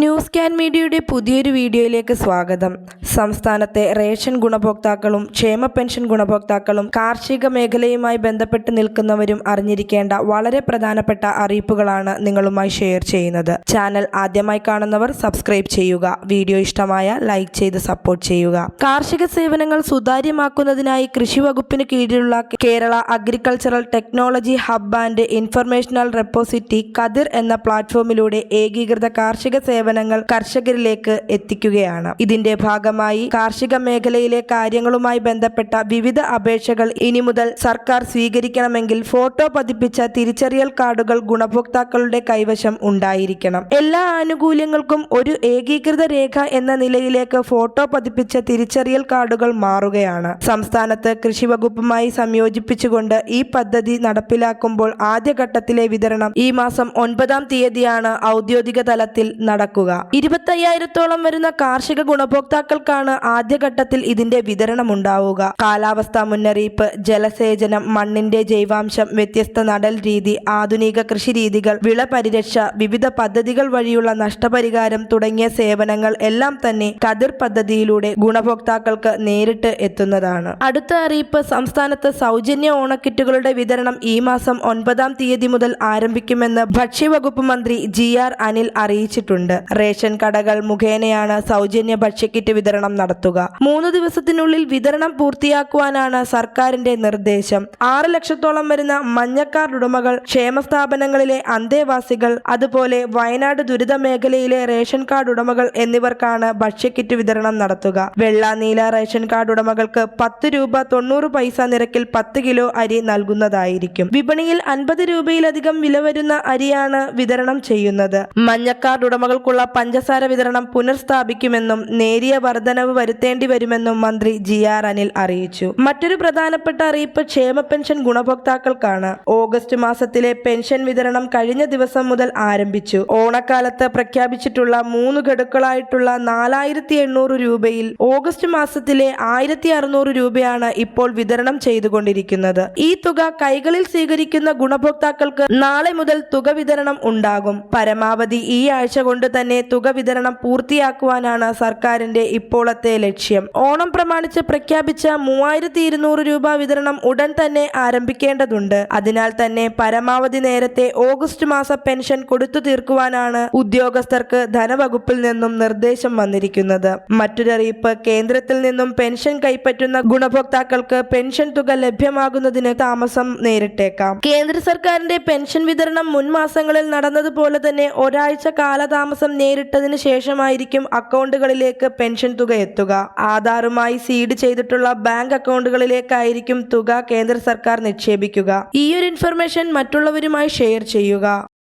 News can മീഡിയയുടെ പുതിയൊരു വീഡിയോയിലേക്ക് സ്വാഗതം. സംസ്ഥാനത്തെ റേഷൻ ഗുണഭോക്താക്കളും ക്ഷേമ പെൻഷൻ ഗുണഭോക്താക്കളും കാർഷിക മേഖലയുമായി ബന്ധപ്പെട്ട് നിൽക്കുന്നവരും അറിഞ്ഞിരിക്കേണ്ട വളരെ പ്രധാനപ്പെട്ട അറിയിപ്പുകളാണ് നിങ്ങളുമായി ഷെയർ ചെയ്യുന്നത്. ചാനൽ ആദ്യമായി കാണുന്നവർ സബ്സ്ക്രൈബ് ചെയ്യുക. വീഡിയോ ഇഷ്ടമായ ലൈക്ക് ചെയ്ത് സപ്പോർട്ട് ചെയ്യുക. കാർഷിക സേവനങ്ങൾ സുതാര്യമാക്കുന്നതിനായി കൃഷി വകുപ്പിന് കീഴിലുള്ള Kerala agricultural technology hub and informational repository Kathir എന്ന പ്ലാറ്റ്ഫോമിലൂടെ ഏകീകൃത കാർഷിക സേവനങ്ങൾ കർഷകരിലേക്ക് എത്തിക്കുകയാണ്. ഇതിന്റെ ഭാഗമായി കാർഷിക മേഖലയിലെ കാര്യങ്ങളുമായി ബന്ധപ്പെട്ട വിവിധ അപേക്ഷകൾ ഇനി മുതൽ സർക്കാർ സ്വീകരിക്കണമെങ്കിൽ ഫോട്ടോ പതിപ്പിച്ച തിരിച്ചറിയൽ കാർഡുകൾ ഗുണഭോക്താക്കളുടെ കൈവശം ഉണ്ടായിരിക്കണം. എല്ലാ ആനുകൂല്യങ്ങൾക്കും ഒരു ഏകീകൃത രേഖ എന്ന നിലയിലേക്ക് ഫോട്ടോ പതിപ്പിച്ച തിരിച്ചറിയൽ കാർഡുകൾ മാറുകയാണ്. സംസ്ഥാനത്ത് കൃഷി വകുപ്പുമായി സംയോജിപ്പിച്ചുകൊണ്ട് ഈ പദ്ധതി നടപ്പിലാക്കുമ്പോൾ ആദ്യഘട്ടത്തിലെ വിതരണം ഈ മാസം ഒൻപതാം തീയതിയാണ് ഔദ്യോഗിക തലത്തിൽ നടക്കുക. ഇരുപത്തയ്യായിരത്തോളം വരുന്ന കാർഷിക ഗുണഭോക്താക്കൾക്കാണ് ആദ്യഘട്ടത്തിൽ ഇതിന്റെ വിതരണം ഉണ്ടാവുക കാലാവസ്ഥാ മുന്നറിയിപ്പ് ജലസേചനം മണ്ണിന്റെ ജൈവാംശം വ്യത്യസ്ത നടൽ രീതി ആധുനിക കൃഷി രീതികൾ വിള പരിരക്ഷ വിവിധ പദ്ധതികൾ വഴിയുള്ള നഷ്ടപരിഹാരം തുടങ്ങിയ സേവനങ്ങൾ എല്ലാം തന്നെ കതിർ പദ്ധതിയിലൂടെ ഗുണഭോക്താക്കൾക്ക് നേരിട്ട് എത്തുന്നതാണ്. അടുത്ത അറിയിപ്പ് സംസ്ഥാനത്ത് സൗജന്യ ഓണക്കിറ്റുകളുടെ വിതരണം ഈ മാസം ഒൻപതാം തീയതി മുതൽ ആരംഭിക്കുമെന്ന് ഭക്ഷ്യവകുപ്പ് മന്ത്രി ജി ആർ അനിൽ അറിയിച്ചിട്ടുണ്ട്. റേഷൻ കടകൾ മുഖേനയാണ് സൗജന്യ ഭക്ഷ്യക്കിറ്റ് വിതരണം നടത്തുക. മൂന്ന് ദിവസത്തിനുള്ളിൽ വിതരണം പൂർത്തിയാക്കുവാനാണ് സർക്കാരിന്റെ നിർദ്ദേശം. ആറ് ലക്ഷത്തോളം വരുന്ന മഞ്ഞക്കാർഡ് ഉടമകൾ ക്ഷേമ സ്ഥാപനങ്ങളിലെ അന്തേവാസികൾ അതുപോലെ വയനാട് ദുരിത മേഖലയിലെ റേഷൻ കാർഡ് ഉടമകൾ എന്നിവർക്കാണ് ഭക്ഷ്യക്കിറ്റ് വിതരണം നടത്തുക. വെള്ള നീല റേഷൻ കാർഡ് ഉടമകൾക്ക് പത്ത് രൂപ തൊണ്ണൂറ് പൈസ നിരക്കിൽ പത്ത് കിലോ അരി നൽകുന്നതായിരിക്കും. വിപണിയിൽ അൻപത് രൂപയിലധികം വില വരുന്ന അരിയാണ് വിതരണം ചെയ്യുന്നത്. മഞ്ഞക്കാർഡ് ഉടമകൾക്കുള്ള പഞ്ചസാര വിതരണം പുനഃസ്ഥാപിക്കുമെന്നും നേരിയ വർധനവ് വരുത്തേണ്ടി വരുമെന്നും മന്ത്രി ജി ആർ അനിൽ അറിയിച്ചു. മറ്റൊരു പ്രധാനപ്പെട്ട അറിയിപ്പ് ക്ഷേമ പെൻഷൻ ഗുണഭോക്താക്കൾക്കാണ്. ഓഗസ്റ്റ് മാസത്തിലെ പെൻഷൻ വിതരണം കഴിഞ്ഞ ദിവസം മുതൽ ആരംഭിച്ചു. ഓണക്കാലത്ത് പ്രഖ്യാപിച്ചിട്ടുള്ള മൂന്ന് ഘടുക്കളായിട്ടുള്ള നാലായിരത്തി എണ്ണൂറ് രൂപയിൽ ഓഗസ്റ്റ് മാസത്തിലെ ആയിരത്തി അറുന്നൂറ് രൂപയാണ് ഇപ്പോൾ വിതരണം ചെയ്തുകൊണ്ടിരിക്കുന്നത്. ഈ തുക കൈകളിൽ സ്വീകരിക്കുന്ന ഗുണഭോക്താക്കൾക്ക് നാളെ മുതൽ തുക വിതരണം ഉണ്ടാകും. പരമാവധി ഈ ആഴ്ച കൊണ്ട് തന്നെ തുക വിതരണം പൂർത്തിയാക്കുവാനാണ് സർക്കാരിന്റെ ഇപ്പോഴത്തെ ലക്ഷ്യം. ഓണം പ്രമാണിച്ച് പ്രഖ്യാപിച്ച മൂവായിരത്തി ഇരുന്നൂറ് രൂപ വിതരണം ഉടൻ തന്നെ ആരംഭിക്കേണ്ടതുണ്ട്. അതിനാൽ തന്നെ പരമാവധി നേരത്തെ ഓഗസ്റ്റ് മാസ പെൻഷൻ കൊടുത്തു തീർക്കുവാനാണ് ഉദ്യോഗസ്ഥർക്ക് ധനവകുപ്പിൽ നിന്നും നിർദ്ദേശം വന്നിരിക്കുന്നത്. മറ്റൊരറിയിപ്പ് കേന്ദ്രത്തിൽ നിന്നും പെൻഷൻ കൈപ്പറ്റുന്ന ഗുണഭോക്താക്കൾക്ക് പെൻഷൻ തുക ലഭ്യമാകുന്നതിന് താമസം നേരിട്ടേക്കാം. കേന്ദ്ര സർക്കാരിന്റെ പെൻഷൻ വിതരണം മുൻ മാസങ്ങളിൽ നടന്നതുപോലെ തന്നെ ഒരാഴ്ച കാലതാമസം നേരിട്ടതിന് ശേഷമായിരിക്കും അക്കൗണ്ടുകളിലേക്ക് പെൻഷൻ തുക എത്തുക. ആധാറുമായി സീഡ് ചെയ്തിട്ടുള്ള ബാങ്ക് അക്കൗണ്ടുകളിലേക്കായിരിക്കും തുക കേന്ദ്ര സർക്കാർ നിക്ഷേപിക്കുക. ഈ ഒരു ഇൻഫർമേഷൻ മറ്റുള്ളവരുമായി ഷെയർ ചെയ്യുക.